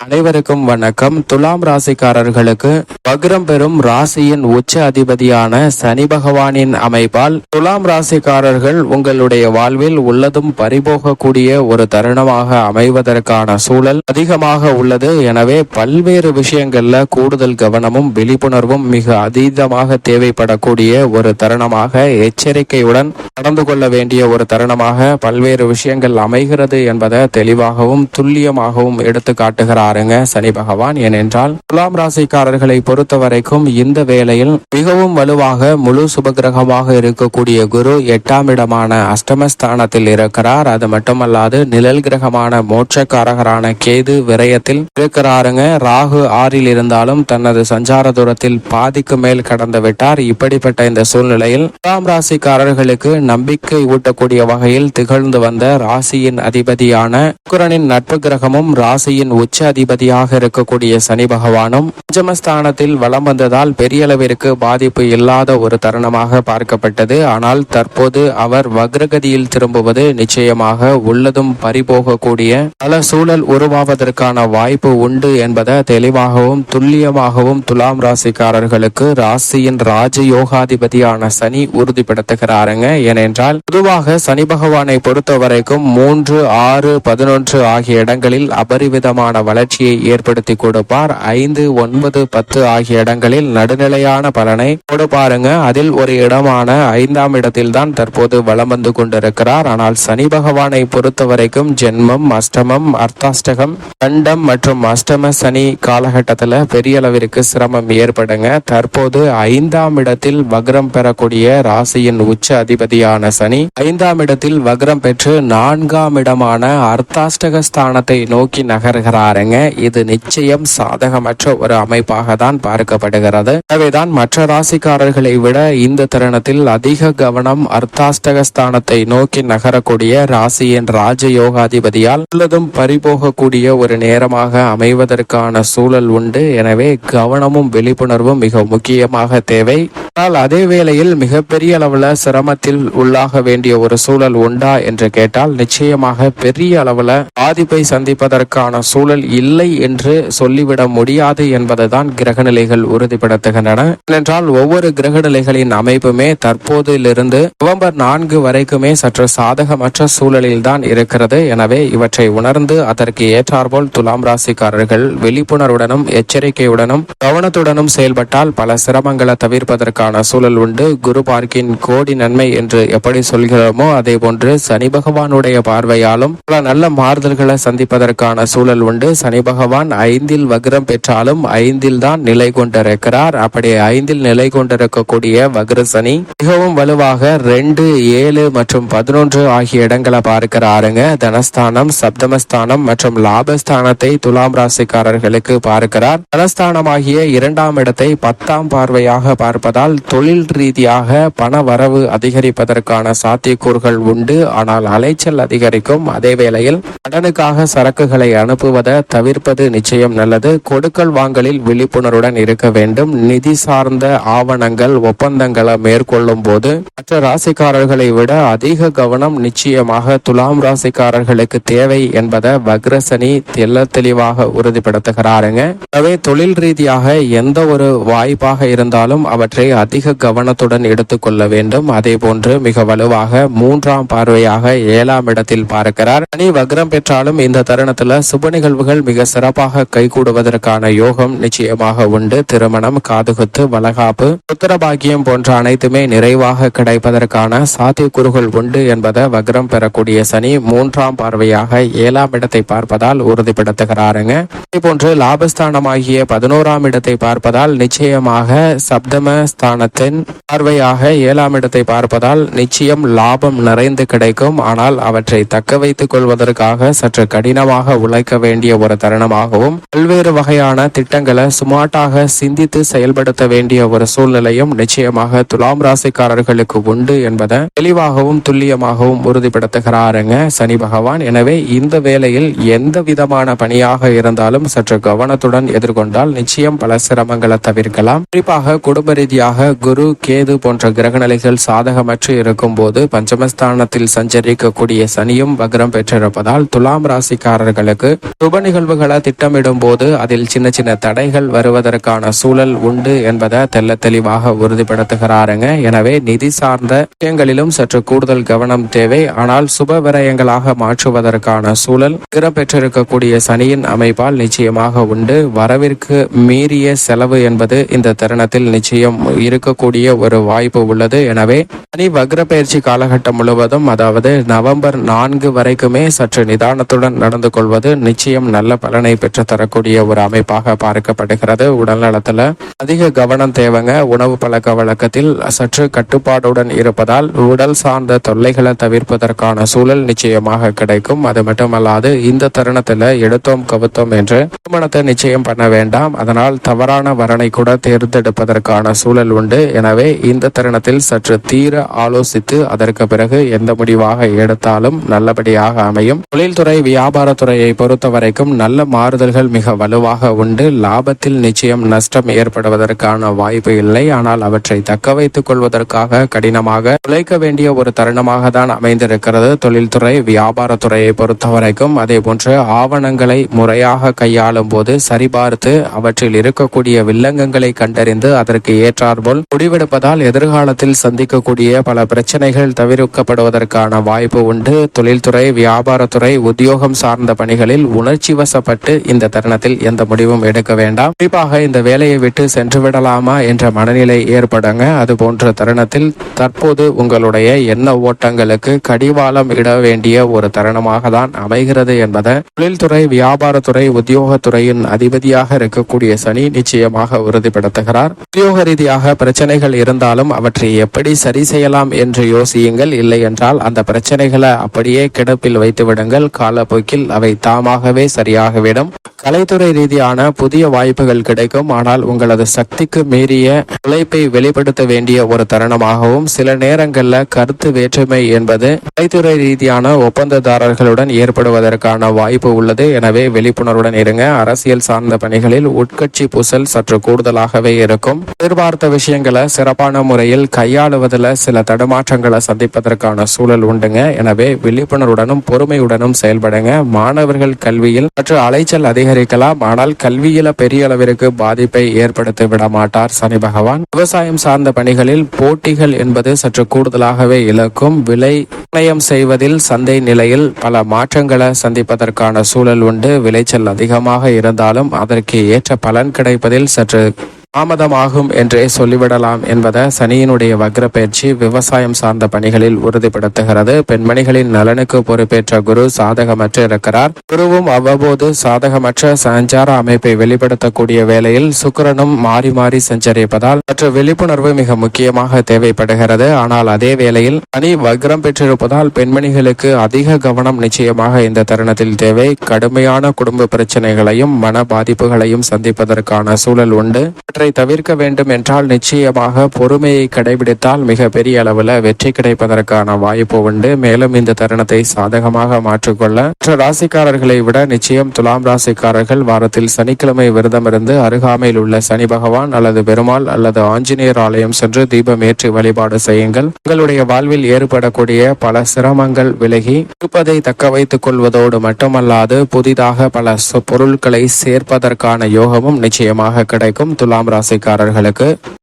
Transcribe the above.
அனைவருக்கும் வணக்கம். துலாம் ராசிக்காரர்களுக்கு வக்ரம் பெறும் ராசியின் உச்ச அதிபதியான சனி பகவானின் அமைப்பால் துலாம் ராசிக்காரர்கள் உங்களுடைய வாழ்வில் உள்ளதும் பறிபோகக்கூடிய ஒரு தருணமாக அமைவதற்கான சூழல் அதிகமாக உள்ளது. எனவே பல்வேறு விஷயங்கள்ல கூடுதல் கவனமும் விழிப்புணர்வும் மிக அதீதமாக தேவைப்படக்கூடிய ஒரு தருணமாக எச்சரிக்கையுடன் நடந்து கொள்ள வேண்டிய ஒரு தருணமாக பல்வேறு விஷயங்கள் அமைகிறது என்பதை தெளிவாகவும் துல்லியமாகவும் எடுத்து பாருங்க சனி பகவான். ஏனென்றால் துலாம் ராசிக்காரர்களை பொறுத்த வரைக்கும் இந்த வேளையில் மிகவும் வலுவாக முழு சுபகிரகமாக இருக்கக்கூடிய குரு எட்டாம் இடமான அஷ்டமஸ்தானத்தில் இருக்கிறார். அது மட்டுமல்லாது நிழல் கிரகமான மோட்சக்காரகரான கேது விரயத்தில் இருக்கிறாருங்க. ராகு ஆறில் இருந்தாலும் தனது சஞ்சார தூரத்தில் பாதிக்கு மேல் கடந்து விட்டார். இப்படிப்பட்ட இந்த சூழ்நிலையில் துலாம் ராசிக்காரர்களுக்கு நம்பிக்கை ஊட்டக்கூடிய வகையில் திகழ்ந்து வந்த ராசியின் அதிபதியான சுக்கரனின் நட்பு கிரகமும் ராசியின் உச்ச அதிபதியாக இருக்கக்கூடிய சனி பகவானும் பஞ்சமஸ்தானத்தில் வலம் வந்ததால் பெரிய அளவிற்கு பாதிப்பு இல்லாத ஒரு தருணமாக பார்க்கப்பட்டது. ஆனால் தற்போது அவர் வக்ரகதியில் திரும்புவது நிச்சயமாக உள்ளதும் பறிபோகக்கூடிய பல சூழல் உருவாவதற்கான வாய்ப்பு உண்டு என்பதை தெளிவாகவும் துல்லியமாகவும் துலாம் ராசிக்காரர்களுக்கு ராசியின் ராஜ யோகாதிபதியான சனி உறுதிப்படுத்துகிறாருங்க. ஏனென்றால் பொதுவாக சனி பகவானை பொறுத்த வரைக்கும் மூன்று ஆறு பதினொன்று ஆகிய இடங்களில் அபரிவிதமான வளர்ச்சியை ஏற்படுத்தி கொடுப்பார். ஐந்து ஒன்பது பத்து ஆகிய இடங்களில் நடுநிலையான பலனை கொடுப்பாருங்க அதில் ஒரு இடமான ஐந்தாம் இடத்தில் தான் தற்போது வலம் வந்து கொண்டிருக்கிறார். ஆனால் சனி பகவானை பொறுத்த வரைக்கும் ஜென்மம் அஷ்டமம் அர்த்தாஷ்டகம் கண்டம் மற்றும் அஷ்டம சனி காலகட்டத்தில் பெரிய அளவிற்கு சிரமம் ஏற்படுங்க. தற்போது ஐந்தாம் இடத்தில் வக்ரம் பெறக்கூடிய ராசியின் உச்ச அதிபதியான சனி ஐந்தாம் இடத்தில் வக்ரம் பெற்று நான்காம் இடமான அர்த்தாஷ்டக ஸ்தானத்தை நோக்கி நகர்கிறாருங்க. இது நிச்சயம் சாதகமற்ற ஒரு அமைப்பாக தான் பார்க்கப்படுகிறது. எனவேதான் மற்ற ராசிக்காரர்களை விட இந்த தருணத்தில் அதிக கவனம் அர்த்தாஷ்டகஸ்தானத்தை நோக்கி நகரக்கூடிய ராசியின் ராஜயோகாதிபதியால் உள்ளதும் பறிபோகக்கூடிய ஒரு நேரமாக அமைவதற்கான சூழல் உண்டு. எனவே கவனமும் விழிப்புணர்வும் மிக முக்கியமாக தேவை. ஆனால் அதே வேளையில் மிகப்பெரிய அளவுல சிரமத்தில் உள்ளாக வேண்டிய ஒரு சூழல் உண்டா என்று கேட்டால் நிச்சயமாக பெரிய அளவுல பாதிப்பை சந்திப்பதற்கான சூழல் இல்லை என்று சொல்லிவிட முடியாது என்பதுதான் கிரகநிலைகள் உறுதிப்படுத்துகின்றன. ஏனென்றால் ஒவ்வொரு கிரகநிலைகளின் அமைப்புமே தற்போதிலிருந்து நவம்பர் நான்கு வரைக்குமே சற்று சாதகமற்ற சூழலில் தான் இருக்கிறது. எனவே இவற்றை உணர்ந்து அதற்கு ஏற்றாற்போல் துலாம் ராசிக்காரர்கள் விழிப்புணர்வுடனும் எச்சரிக்கையுடனும் கவனத்துடனும் செயல்பட்டால் பல சிரமங்களை தவிர்ப்பதற்கான சூழல் உண்டு. குரு பார்க்கின் கோடி நன்மை என்று எப்படி சொல்கிறோமோ அதே போன்று சனி பகவானுடைய பார்வையாலும் பல நல்ல மாறுதல்களை சந்திப்பதற்கான சூழல் உண்டு. சனி பகவான் ஐந்தில் வக்ரம் பெற்றாலும் ஐந்தில் தான் நிலை கொண்டிருக்கிறார். அப்படி ஐந்தில் நிலை கொண்டிருக்கக்கூடிய வக்ர சனி மிகவும் வலுவாக ரெண்டு ஏழு மற்றும் பதினொன்று ஆகிய இடங்களை பார்க்கிறாருங்க. தனஸ்தானம் சப்தமஸ்தானம் மற்றும் லாபஸ்தானத்தை துலாம் ராசிக்காரர்களுக்கு பார்க்கிறார். தனஸ்தானமாகிய இரண்டாம் இடத்தை பத்தாம் பார்வையாக பார்ப்பதால் தொழில் ரீதியாக பண வரவு அதிகரிப்பதற்கான சாத்தியக்கூறுகள் உண்டு. ஆனால் அலைச்சல் அதிகரிக்கும். அதே வேளையில் கடனுக்காக சரக்குகளை அனுப்புவதை தவிர தவிர்ப்பது நிச்சயம் நல்லது. கொடுக்கல் வாங்கலில் விழிப்புணர்வுடன் இருக்க வேண்டும். நிதி சார்ந்த ஆவணங்கள் ஒப்பந்தங்களை மேற்கொள்ளும் போது மற்ற ராசிக்காரர்களை விட அதிக கவனம் நிச்சயமாக துலாம் ராசிக்காரர்களுக்கு தேவை என்பதை வக்ரசனி தெல்ல தெளிவாக உறுதிப்படுத்துகிறாருங்க. எனவே தொழில் ரீதியாக எந்த ஒரு வாய்ப்பாக இருந்தாலும் அவற்றை அதிக கவனத்துடன் எடுத்துக்கொள்ள வேண்டும். அதே போன்று மிக வலுவாக மூன்றாம் பார்வையாக ஏழாம் இடத்தில் பார்க்கிறார். சனி வக்ரம் பெற்றாலும் இந்த தருணத்துல சுப நிகழ்வுகள் மிக சிறப்பாக கைகூடுவதற்கான யோகம் நிச்சயமாக உண்டு. திருமணம் காதுகுத்து வளகாப்பு புத்திரபாகியம் போன்ற அனைத்துமே நிறைவாக கிடைப்பதற்கான சாத்தியக்கூறுகள் உண்டு என்பதை வக்ரம் பெறக்கூடிய சனி மூன்றாம் பார்வையாக ஏழாம் இடத்தை பார்ப்பதால் உறுதிப்படுத்துகிறாருங்க. போன்று லாபஸ்தானமாகிய பதினோராம் இடத்தை பார்ப்பதால் நிச்சயமாக சப்தம ஸ்தானத்தின் பார்வையாக ஏழாம் இடத்தை பார்ப்பதால் நிச்சயம் லாபம் நிறைந்து கிடைக்கும். ஆனால் அவற்றை தக்க வைத்துக் கொள்வதற்காக சற்று கடினமாக உழைக்க வேண்டிய ஒரு தருணமாகவும் பல்வேறு வகையான திட்டங்களை சுமாட்டாக சிந்தித்து செயல்படுத்த வேண்டிய ஒரு சூழ்நிலையும் நிச்சயமாக துலாம் ராசிக்காரர்களுக்கு உண்டு என்பதை தெளிவாகவும் துல்லியமாகவும் உறுதிப்படுத்துகிறாருங்க சனி பகவான். எனவே இந்த வேளையில் எந்த விதமான பணியாக இருந்தாலும் சற்று கவனத்துடன் எதிர்கொண்டால் நிச்சயம் பல சிரமங்களை தவிர்க்கலாம். குறிப்பாக குடும்ப ரீதியாக குரு கேது போன்ற கிரகநிலைகள் சாதகமற்று இருக்கும்போது பஞ்சமஸ்தானத்தில் சஞ்சரிக்கக்கூடிய சனியும் வக்ரம் பெற்றிருப்பதால் துலாம் ராசிக்காரர்களுக்கு சுப நிகழ்வுகளை திட்டமிடும் போது அதில் சின்ன சின்ன தடைகள் வருவதற்கான சூழல் உண்டு என்பதை தெல்ல தெளிவாக உறுதிப்படுத்துகிறாருங்க. எனவே நிதி சார்ந்த விஷயங்களிலும் சற்று கூடுதல் கவனம் தேவை. ஆனால் சுப விரயங்களாக மாற்றுவதற்கான சூழல் வக்ரம் பெற்றிருக்கக்கூடிய சனியின் அமைப்பால் நிச்சயமாக உண்டு. வரவிற்கு மீறிய செலவு என்பது இந்த தருணத்தில் நிச்சயம் இருக்கக்கூடிய ஒரு வாய்ப்பு உள்ளது. எனவே சனி வக்ர பயிற்சி காலகட்டம் முழுவதும் அதாவது நவம்பர் நான்கு வரைக்குமே சற்று நிதானத்துடன் நடந்து கொள்வது நிச்சயம் நல்ல பலனை பெற்று தரக்கூடிய ஒரு அமைப்பாக பார்க்கப்படுகிறது. உடல் நலத்துல அதிக கவனம் தேவைங்க. உணவு பழக்க வழக்கத்தில் சற்று கட்டுப்பாடுடன் இருப்பதால் உடல் சார்ந்த தொல்லைகளை தவிர்ப்பதற்கான சூழல் நிச்சயமாக கிடைக்கும். அது மட்டுமல்லாது இந்த தருணத்துல எடுத்தோம் கவுத்தோம் என்று திருமணத்தை நிச்சயம் பண்ண வேண்டாம். அதனால் தவறான வரனை கூட தேர்ந்தெடுப்பதற்கான சூழல் உண்டு. எனவே இந்த தருணத்தில் சற்று தீர ஆலோசித்து அதற்கு பிறகு எந்த முடிவாக எடுத்தாலும் நல்லபடியாக அமையும். தொழில்துறை வியாபாரத்துறையை பொறுத்த வரைக்கும் நல்ல மாறுதல்கள் மிக வலுவாக உண்டு. லாபத்தில் நிச்சயம் நஷ்டம் ஏற்படுவதற்கான வாய்ப்பு இல்லை. ஆனால் அவற்றை தக்க வைத்துக் கொள்வதற்காக கடினமாக உழைக்க வேண்டிய ஒரு தருணமாக தான் அமைந்திருக்கிறது. தொழில்துறை வியாபாரத்துறையை பொறுத்தவரைக்கும் அதே போன்று ஆவணங்களை முறையாக கையாளும் போது சரிபார்த்து அவற்றில் இருக்கக்கூடிய வில்லங்கங்களை கண்டறிந்து அதற்கு ஏற்றாற்போல் முடிவெடுப்பதால் எதிர்காலத்தில் சந்திக்கக்கூடிய பல பிரச்சனைகள் தவிர்க்கப்படுவதற்கான வாய்ப்பு உண்டு. தொழில்துறை வியாபாரத்துறை உத்தியோகம் சார்ந்த பணிகளில் உணர்ச்சி வசப்பட்டு இந்த தருணத்தில் எந்த முடிவும் எடுக்க வேண்டாம். குறிப்பாக இந்த வேலையை விட்டு சென்று விடலாமா என்ற மனநிலை ஏற்படுங்க. அது போன்ற தருணத்தில் தற்போது உங்களுடைய எண்ண ஓட்டங்களுக்கு கடிவாளம் இட வேண்டிய ஒரு தருணமாக தான் அமைகிறது என்பதை தொழில்துறை வியாபாரத்துறை உத்தியோகத்துறையின் அதிபதியாக இருக்கக்கூடிய சனி நிச்சயமாக உறுதிப்படுத்துகிறார். உத்தியோக ரீதியாக பிரச்சனைகள் இருந்தாலும் அவற்றை எப்படி சரி செய்யலாம் என்று யோசியுங்கள். இல்லை என்றால் அந்த பிரச்சனைகளை அப்படியே கிடப்பில் வைத்து விடுங்கள் காலப்போக்கில் அவை தாமாகவே சரியாகிவிடும் கலைத்துறை ரீதியான புதிய வாய்ப்புகள் கிடைக்கும். ஆனால் உங்களது சக்திக்கு மீறிய உழைப்பை வெளிப்படுத்த வேண்டிய ஒரு தருணமாகவும் சில நேரங்களில் கருத்து வேற்றுமை என்பது கலைத்துறை ரீதியான ஒப்பந்ததாரர்களுடன் ஏற்படுவதற்கான வாய்ப்பு உள்ளது. எனவே விழிப்புணர்வுடன் இருங்க. அரசியல் சார்ந்த பணிகளில் உட்கட்சி புசல் சற்று கூடுதலாகவே இருக்கும். எதிர்பார்த்த விஷயங்களை சிறப்பான முறையில் கையாளுவதில் சில தடுமாற்றங்களை சந்திப்பதற்கான சூழல் உண்டுங்க. எனவே விழிப்புணர்வுடனும் பொறுமையுடனும் செயல்படுங்க. மாணவர்கள் கல்வியில் சற்று அலைச்சல் அதிகரிக்கலாம் ஆனால் கல்வியில பெரிய அளவிற்கு பாதிப்பை ஏற்படுத்தி விட மாட்டார் சனி பகவான். விவசாயம் சார்ந்த பணிகளில் போட்டிகள் என்பது சற்று கூடுதலாகவே இழக்கும் விலை நிர்ணயம் செய்வதில் சந்தை நிலையில் பல மாற்றங்களை சந்திப்பதற்கான சூழல் உண்டு. விளைச்சல் அதிகமாக இருந்தாலும் அதற்கு ஏற்ற பலன் கிடைப்பதில் சற்று தாமதமாகும் என்றே சொல்லிவிடலாம் என்பதை சனியினுடைய வக்ர பயிற்சி விவசாயம் சார்ந்த பணிகளில் உறுதிப்படுத்துகிறது. பெண்மணிகளின் நலனுக்கு பொறுப்பேற்ற குரு சாதகமற்று இருக்கிறார். குருவும் அவ்வப்போது சாதகமற்ற சஞ்சார அமைப்பை வெளிப்படுத்தக்கூடிய வேளையில் சுக்கிரனும் மாறி மாறி சஞ்சரிப்பதால் மற்ற விழிப்புணர்வு மிக முக்கியமாக தேவைப்படுகிறது. ஆனால் அதே வேளையில் சனி வக்ரம் பெற்றிருப்பதால் பெண்மணிகளுக்கு அதிக கவனம் நிச்சயமாக இந்த தருணத்தில் தேவை. கடுமையான குடும்ப பிரச்சனைகளையும் மன பாதிப்புகளையும் சந்திப்பதற்கான சூழல் உண்டு. இவற்றை தவிர்க்க வேண்டும் என்றால் நிச்சயமாக பொறுமையை கடைபிடித்தால் மிக பெரிய அளவில் வெற்றி கிடைப்பதற்கான வாய்ப்பு உண்டு. மேலும் இந்த தருணத்தை சாதகமாக மாற்றிக்கொள்ள மற்ற ராசிக்காரர்களை விட நிச்சயம் துலாம் ராசிக்காரர்கள் வாரத்தில் சனிக்கிழமை விரதம் இருந்து அருகாமையில் உள்ள சனி பகவான் அல்லது பெருமாள் அல்லது ஆஞ்சநேயர் ஆலயம் சென்று தீபம் ஏற்றி வழிபாடு செய்யுங்கள். உங்களுடைய வாழ்வில் ஏற்படக்கூடிய பல சிரமங்கள் விலகி இருப்பதை தக்க வைத்துக் கொள்வதோடு மட்டுமல்லாது புதிதாக பல பொருட்களை சேர்ப்பதற்கான யோகமும் நிச்சயமாக கிடைக்கும். துலாம் துலாம் ராசிக்காரர்களுக்கு